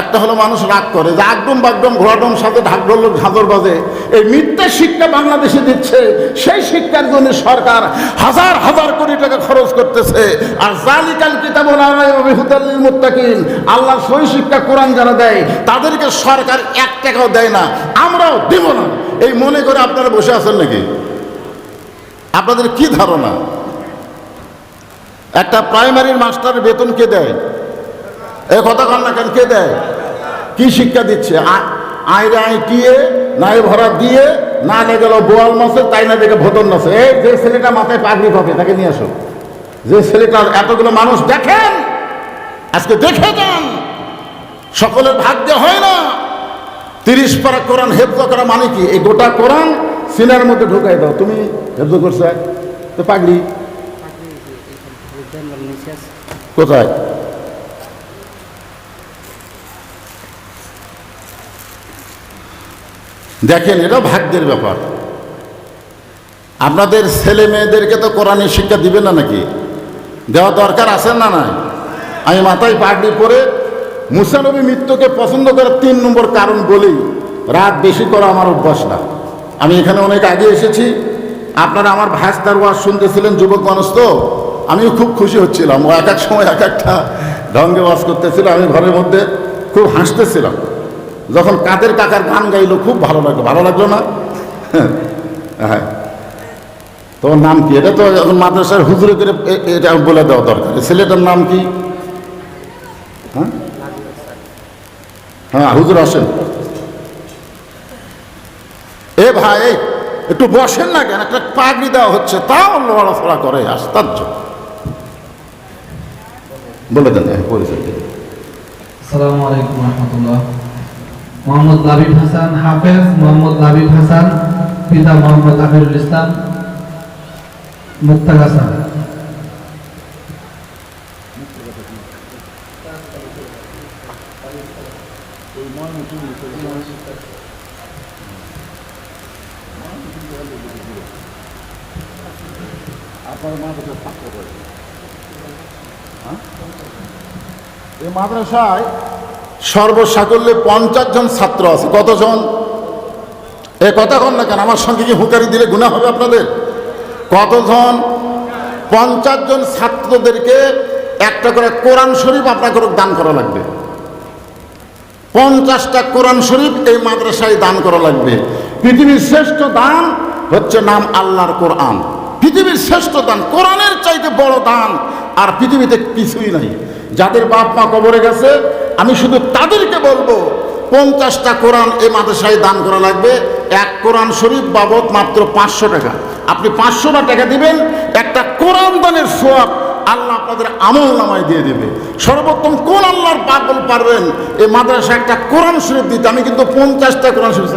একটা হলো মানুষ রাগ করে, যে আগডম বাগডম, ঘোড়াডম সাথে ঢাকঢোল ঝাঁদর বাজে। এই মিথ্যা শিক্ষা বাংলাদেশে দিচ্ছে, সেই শিক্ষার জন্য সরকার হাজার হাজার কোটি টাকা খরচ করতেছে। আর জালিকাল কিতাব হুদাল্লিল আল্লাহ সই শিক্ষা কোরআন যারা দেয়, তাদেরকে সরকার এক টাকাও দেয় না, আমরাও দেব না। এই মনে করে আপনারা বসে আছেন নাকি? আপনাদের কি ধারণা? একটা প্রাইমারির মাস্টার বেতন কে দেয়? এ কথা কন না কেন? কে দেয়? কি শিক্ষা দিচ্ছে? আইরে আইটিয়ে নাই ভরা দিয়ে না লে গেল বোয়াল মাছে তাই না দেখে ভোতন নাচে এই যে ছেলেটা মাথায় পাগড়ি পাবে তাকে নিয়ে আসো। যে ছেলেটা এতগুলো মানুষ দেখেন আজকে দেখে যান। সকলের ভাগ্যে হয় না। তিরিশ পারা কোরআন হেফজ করা মানে কি? এই গোটা কোরআন সিনার মধ্যে ঢুকাই দাও। তুমি হেফজ করছ? তো পাগড়ি? কোথায়? দেখেন এটা ভাগ্যের ব্যাপার। আপনাদের ছেলে মেয়েদেরকে তো কোরআনের শিক্ষা দিবে না নাকি? দেওয়া দরকার আছে না নাই? আমি মাথায় পাগড়ি পরে মুসানবী মৃত্যুকে পছন্দ করার তিন নম্বর কারণ বলি রাত বেশি করা আমার অভ্যাস না। আমি এখানে অনেক আগে এসেছি, আপনারা আমার ভাইস্তার ওয়াজ শুনতেছিলেন, যুবক মানুষ তো আমিও খুব খুশি হচ্ছিলাম। ও এক এক সময় এক একটা ঢঙ্গে ওয়াজ করতেছিল, আমি ঘরের মধ্যে খুব হাসতেছিলাম। যখন কাদের কাকার গান গাইলো খুব ভালো লাগল। ভালো লাগল না? হ্যাঁ। তোমার নাম কি? এটা তো এখন মাদ্রাসার হুজুরে করে এটা বলে দেওয়া দরকার। ছেলেটার নাম কি? হ্যাঁ? হ্যাঁ হুজুর আসেন। এ ভাই একটু বসেন না কেন? একটা পাগড়ি দেওয়া হচ্ছে। তাও লড়াফড়া করে আশ্চর্য। বলে দেন হ্যাঁ, পরিচয় দিন। আসসালামু আলাইকুম রহমতুল্লাহ। মোহাম্মদ লাবিব হাসান হাফেজ, মোহাম্মদ লাবিব হাসান, পিতা মোহাম্মদ আমিরুল ইসলাম মুক্তাগ হাসান। এই মাদ্রাসায় সর্বসাকল্যে পঞ্চাশ জন ছাত্র আছে। কতজন? এ কথা কন না কেন, আমার সঙ্গে কি হুঁকারি দিলে গুণা হবে আপনাদের? কতজন? পঞ্চাশ জন ছাত্রদেরকে একটা করে কোরআন শরীফ আপনাকে দান করা লাগবে। পঞ্চাশটা কোরআন শরীফ এই মাদ্রাসায় দান করা লাগবে। পৃথিবীর শ্রেষ্ঠ দান হচ্ছে নাম আল্লাহর কোরআন। পৃথিবীর শ্রেষ্ঠ দান, কোরআনের চাইতে বড় দান আর পৃথিবীতে কিছুই নাই। যাদের বাপ মা কবরে গেছে, আমি শুধু তাদেরকে বলব, পঞ্চাশটা কোরআন এই মাদ্রাসায় দান করা লাগবে। এক কোরআন শরীফ বাবদ মাত্র পাঁচশো টাকা। আপনি পাঁচশোটা টাকা দিবেন, একটা কোরআন দানের সোয়াব আল্লাহ আপনাদের আমল নামায় দিয়ে দেবে। সর্বোত্তম কোন আল্লাহর পাগল পারবেন? এই মাদ্রাসা একটা কোরআন শরীফ দিতে। আমি কিন্তু পঞ্চাশটা কোরআন শরীফ